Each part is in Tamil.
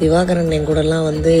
திவாகரன் என் கூடலாம் வந்து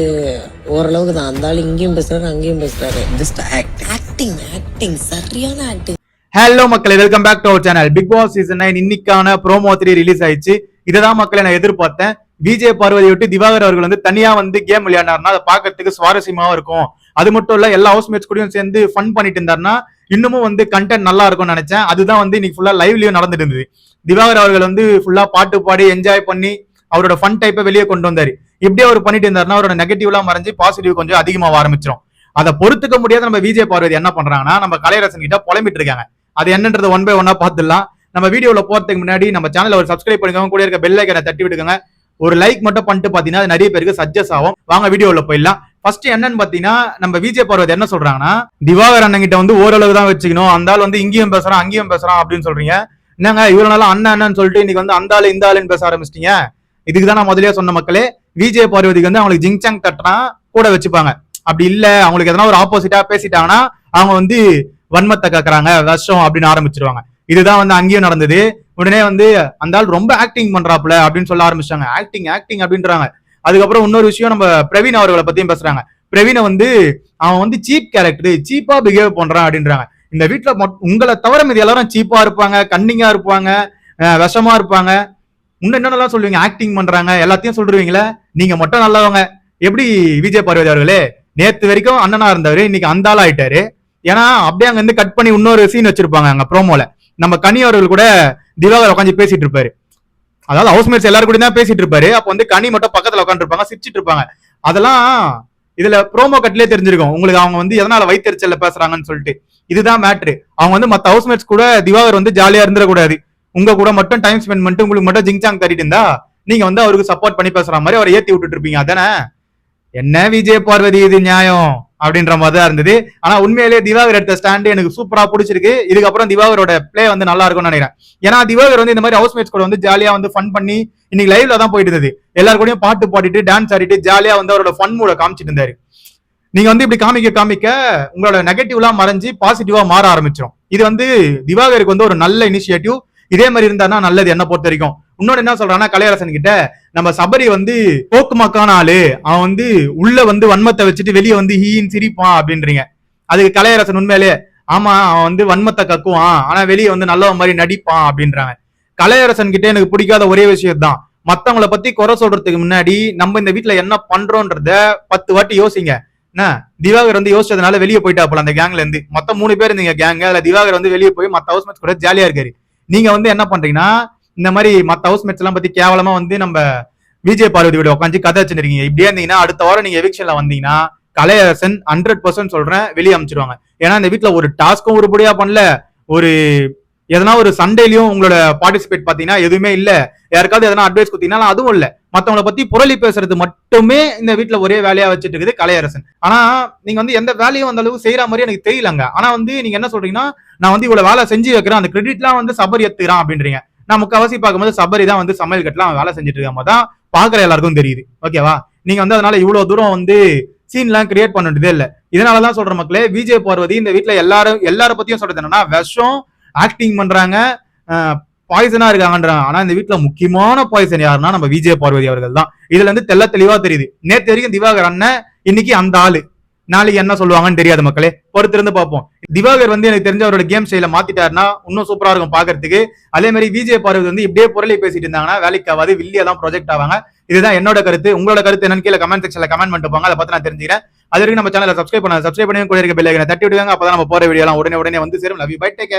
ஓரளவுக்கு தான். அந்த ஆள் இங்கேயும் பேசுறாரு அங்கேயும் பேசுறாரு. ஜஸ்ட் ஆக்டிங் ஆக்டிங் சரியான ஆக்டிங் ஹலோ மக்களே welcome back to our channel Bigg Boss season nine இன்னைக்கான ப்ரோமோ த்ரீ ரிலீஸ் ஆயிடுச்சு. இததான் மக்களை நான் எதிர்பார்த்தேன். விஜய் பார்வதி விட்டு திவாகர் அவர்கள் வந்து தனியா வந்து கேம் விளையாடினார்னா அதை பார்க்கறதுக்கு சுவாரஸ்யமாவும் இருக்கும். அது மட்டும் இல்ல எல்லா ஹவுஸ்மேட்ஸ் கூடயும் சேர்ந்து ஃபன் பண்ணிட்டு இருந்தாருன்னா இன்னமும் வந்து கண்டென்ட் நல்லா இருக்கும்னு நினைச்சேன். அதுதான் வந்து இன்னைக்கு ஃபுல்லா லைவ்லயும் நடந்துட்டு இருந்தது. திவாகர் அவர்கள் வந்து ஃபுல்லா பாட்டு பாடி என்ஜாய் பண்ணி அவரோட ஃபன் டைப்பை வெளியே கொண்டு வந்தாரு. இப்படி அவர் பண்ணிட்டு இருந்தாருன்னா அவரோட நெகட்டிவ்லாம் மறைஞ்சு பாசிட்டிவ் கொஞ்சம் அதிகமாக ஆரம்பிச்சிடும் அதை பொறுத்துக்க முடியாத நம்ம விஜய் பார்வதி என்ன பண்றாங்கன்னா நம்ம கலையரசன் கிட்ட புலம்பிட்டு இருக்காங்க. அது என்னன்றது ஒன் பை ஒன்னா பார்த்துடலாம். நம்ம வீடியோவில் போகிறதுக்கு முன்னாடி நம்ம சேனலை ஒரு சப்ஸ்கிரைப் பண்ணிக்கோங்க கூட இருக்க பெல் ஐக்கனை தட்டி விடுங்க ஒரு லைக் மட்டும் பண்ணிட்டு பார்த்தீங்கன்னா அது நிறைய பேருக்கு சஜ்ஜஸ் ஆகும். வாங்க வீடியோவில் போயிடலாம். ஃபர்ஸ்ட் என்னன்னு பார்த்தீங்கன்னா நம்ம விஜய் பார்வதி என்ன சொல்றாங்கன்னா திவாகர் அண்ணன் கிட்ட வந்து ஓரளவு தான் வச்சுக்கணும். அந்த ஆள் வந்து இங்கேயும் பேசுறான் அங்கேயும் பேசுறான் அப்படின்னு சொல்றீங்க. என்னங்க இவ்வளவு நாளா அண்ணன் அண்ணன் சொல்லிட்டு இன்னைக்கு வந்து அந்த ஆளு இந்த ஆளுன்னு பேச ஆரம்பிச்சிட்டீங்க. இதுக்கு தான் நான் முதலே சொன்ன மக்களே விஜய பார்வதிக்கு வந்து அவங்களுக்கு ஜிங்சாங் தட்டினா கூட வச்சுப்பாங்க. அப்படி இல்ல அவங்களுக்கு எதனா ஒரு ஆப்போசிட்டா பேசிட்டாங்கன்னா அவங்க வந்து வன்மத்தை கக்குறாங்க விஷம் அப்படின்னு ஆரம்பிச்சிருவாங்க. இதுதான் வந்து அங்கேயும் நடந்தது. உடனே வந்து அந்த ஆள் ரொம்ப ஆக்டிங் பண்றாப்புல அப்படின்னு சொல்ல ஆரம்பிச்சாங்க ஆக்டிங் ஆக்டிங் அப்படின்றாங்க. அதுக்கப்புறம் இன்னொரு விஷயம் நம்ம பிரவீன் அவர்களை பத்தியும் பேசுறாங்க. பிரவீனை வந்து அவன் வந்து சீப் கேரக்டர் சீப்பா பிஹேவ் பண்றான் அப்படின்றாங்க. இந்த வீட்டுல உங்களை தவிர மீது எல்லாரும் சீப்பா இருப்பாங்க கன்னிங்கா இருப்பாங்க விஷமா இருப்பாங்க. இன்னும் என்னென்னலாம் சொல்லுவீங்க? ஆக்டிங் பண்றாங்க எல்லாத்தையும் சொல்றீங்களே நீங்க மட்டும் நல்லவங்க. எப்படி விஜய் பார்வதி அவர்களே? நேத்து வரைக்கும் அண்ணனா இருந்தவரு இன்னைக்கு அந்த ஆள் ஆயிட்டாரு. ஏன்னா அப்படியே அங்க இருந்து கட் பண்ணி இன்னொரு சீன் வச்சிருப்பாங்க அங்க ப்ரோமோல நம்ம கனி அவர்கள் கூட திவாகர் உட்காந்து பேசிட்டு இருப்பாரு. அதாவது ஹவுஸ்மேட்ஸ் எல்லாரும் கூட தான் பேசிட்டு இருப்பாரு. அப்ப வந்து கனி மட்டும் பக்கத்துல உட்காந்துருப்பாங்க சிரிச்சிட்டு இருப்பாங்க. அதெல்லாம் இதுல ப்ரோமோ கட்லயே தெரிஞ்சிருக்கும். உங்களுக்கு அவங்க வந்து எதனால வைத்தறிச்சல்ல பேசுறாங்கன்னு சொல்லிட்டு. இதுதான் மேட்ரு அவங்க வந்து மத்த ஹவுஸ்மேட்ஸ் கூட திவாகர் வந்து ஜாலியா இருந்துடக்கூடாது. உங்க கூட மட்டும் டைம் ஸ்பெண்ட் பண்ணிட்டு உங்களுக்கு மட்டும் ஜிங்சாங் தட்டிட்டு இருந்தா நீங்க வந்து அவருக்கு சப்போர்ட் பண்ணி பேசுற மாதிரி அவரை ஏத்தி விட்டுட்டு இருப்பீங்க அதானே? என்ன விஜய் பார்வதி இது நியாயம்? அப்படின்ற மாதிரி தான் இருந்தது. ஆனா உண்மையிலேயே திவாகர் எடுத்த ஸ்டாண்டு எனக்கு சூப்பரா பிடிச்சிருக்கு. இதுக்கப்புறம் திவாகரோட ப்ளே வந்து நல்லா இருக்கும்னு நினைக்கிறேன். ஏன்னா திவாகர் வந்து இந்த மாதிரி ஹவுஸ்மேட்ஸ் கூட வந்து ஜாலியா வந்து ஃபன் பண்ணி இன்னைக்கு லைவ்ல தான் போயிட்டு இருந்தது. எல்லாரு கூடயும் பாட்டு பாடிட்டு டான்ஸ் ஆடிட்டு ஜாலியா வந்து அவரோட ஃபன் மூட காமிச்சிட்டு இருந்தாரு. நீங்க வந்து இப்படி காமிக்க காமிக்க உங்களோட நெகட்டிவ்லாம் மறைஞ்சு பாசிட்டிவா மாற ஆரம்பிச்சிடும் இது வந்து திவாகருக்கு வந்து ஒரு நல்ல இனிஷியேட்டிவ் இதே மாதிரி இருந்தாருன்னா நல்லது என்ன பொறுத்த வரைக்கும். இன்னொன்னு என்ன சொல்றான்னா கலையரசன் கிட்ட நம்ம சபரி வந்து போக்குமக்கான ஆளு. அவன் வந்து உள்ள வந்து வன்மத்தை வச்சுட்டு வெளியே வந்து ஹீன்னு சிரிப்பான் அப்படின்றீங்க. அதுக்கு கலையரசன் உண்மையிலே ஆமா அவன் வந்து வன்மத்தை கக்குவான். ஆனா வெளியே வந்து நல்லவன் மாதிரி நடிப்பான் அப்படின்றாங்க கலையரசன் கிட்ட எனக்கு பிடிக்காத ஒரே விஷயம் தான் மத்தவங்களை பத்தி குறை சொல்றதுக்கு முன்னாடி நம்ம இந்த வீட்டுல என்ன பண்றோன்றத பத்து வாட்டி யோசிங்க. என்ன? திவாகர் வந்து யோசிச்சதுனால வெளியே போயிட்டாப்புல அந்த கேங்ல இருந்து. மொத்தம் மூணு பேர் இருந்தீங்க கேங்க அதுல திவாகர் வந்து வெளியே போய் மத்த ஹவுஸ்மேட்ஸ் கூட ஜாலியா இருக்காரு. நீங்க வந்து என்ன பண்றீங்கன்னா இந்த மாதிரி மத்த ஹவுஸ் மேட்ச் எல்லாம் பத்தி கேவலமா வந்து நம்ம விஜய் பார்வதி வீடு உட்காந்து கதை வச்சுருக்கீங்க இப்படியே இருந்தீங்கன்னா அடுத்த வாரம் நீங்க எவிக்ஷன்ல வந்தீங்கன்னா கலையரசன் ஹண்ட்ரட் பர்சன்ட் சொல்றேன் வெளியே அமைச்சிருவாங்க. ஏன்னா இந்த வீட்ல ஒரு டாஸ்க்கும் உருப்படியா பண்ணல. ஒரு எதனா ஒரு சண்டேலயும் உங்களோட பார்ட்டிசிபேட் பாத்தீங்கன்னா எதுவுமே இல்ல. யாருக்காவது எதனா அட்வைஸ் கொடுத்தீங்கன்னா அதுவும் இல்ல. மத்தவங்கள பத்தி புரளி பேசுறது மட்டுமே இந்த வீட்டுல ஒரே வேலையா வச்சுட்டு இருக்குது கலையரசன். ஆனா நீங்க வந்து எந்த வேலையும் அந்த அளவுக்கு செய்யற மாதிரி எனக்கு தெரியலங்க. ஆனா வந்து நீங்க என்ன சொல்றீங்கன்னா நான் வந்து இவ்வளவு வேலை செஞ்சு வைக்கிறேன். அந்த கிரெடிட்லாம் வந்து சபரி எத்துறான் அப்படின்றீங்க. நான் முக்கவாசி பார்க்கும்போது சபரி தான் வந்து சமையல் கட்டுல அவன் வேலை செஞ்சுட்டு இருக்க மாதிரி தான் பாக்குற எல்லாருக்கும் தெரியுது. ஓகேவா நீங்க வந்து அதனால இவ்வளவு தூரம் வந்து சீன்லாம் கிரியேட் பண்ணிட்டதே இல்ல. இதனாலதான் சொல்ற மக்களே விஜய் பார்வதி இந்த வீட்டுல எல்லாரும் எல்லார பத்தியும் சொல்றது என்னன்னா விஷம் ஆக்டிங் பண்றாங்க பாய்சனா இருக்காங்கன்றாங்க. ஆனா இந்த வீட்டுல முக்கியமான பாய்சன் யாருன்னா நம்ம விஜய பார்வதி அவர்கள் தான் இதுல இருந்து தெள்ள தெளிவா தெரியுது. நேத்து வரைக்கும் திவாகர் அண்ணன் இன்னைக்கு அந்த ஆளு. நாளைக்கு என்ன சொல்லுவாங்கன்னு தெரியாது மக்களே. பொறுத்திருந்து பார்ப்போம். திவாகர் வந்து எனக்கு தெரிஞ்ச அவரோட கேம் ஸ்டைல மாத்திட்டாருன்னா இன்னும் சூப்பரா இருக்கும் பாக்குறதுக்கு அதே மாதிரி விஜய் பார்வதி வந்து இப்படியே பொருளை பேசிட்டு இருந்தாங்கன்னா வேலைக்கு ஆகாது வில்லியா தான் ப்ரொஜெக்ட் ஆவாங்க. இதுதான் என்னோட கருத்து. உங்களோட கருத்து என்னன்னு கீழே கமெண்ட் செக்ஷன்ல கமெண்ட் பண்ணிட்டு போங்க. அதை பத்தி நான் தெரிஞ்சுக்கிறேன். அது வரைக்கும் நம்ம சேனலை சப்ஸ்கிரைப் பண்ண சப்ஸ்கிரைப் பண்ணி கூட இருக்க பெல் தட்டி விடுவாங்க அப்பதான் நம்ம போற வீடியோலாம் உடனே உடனே வந்து சேரும். Love you bye take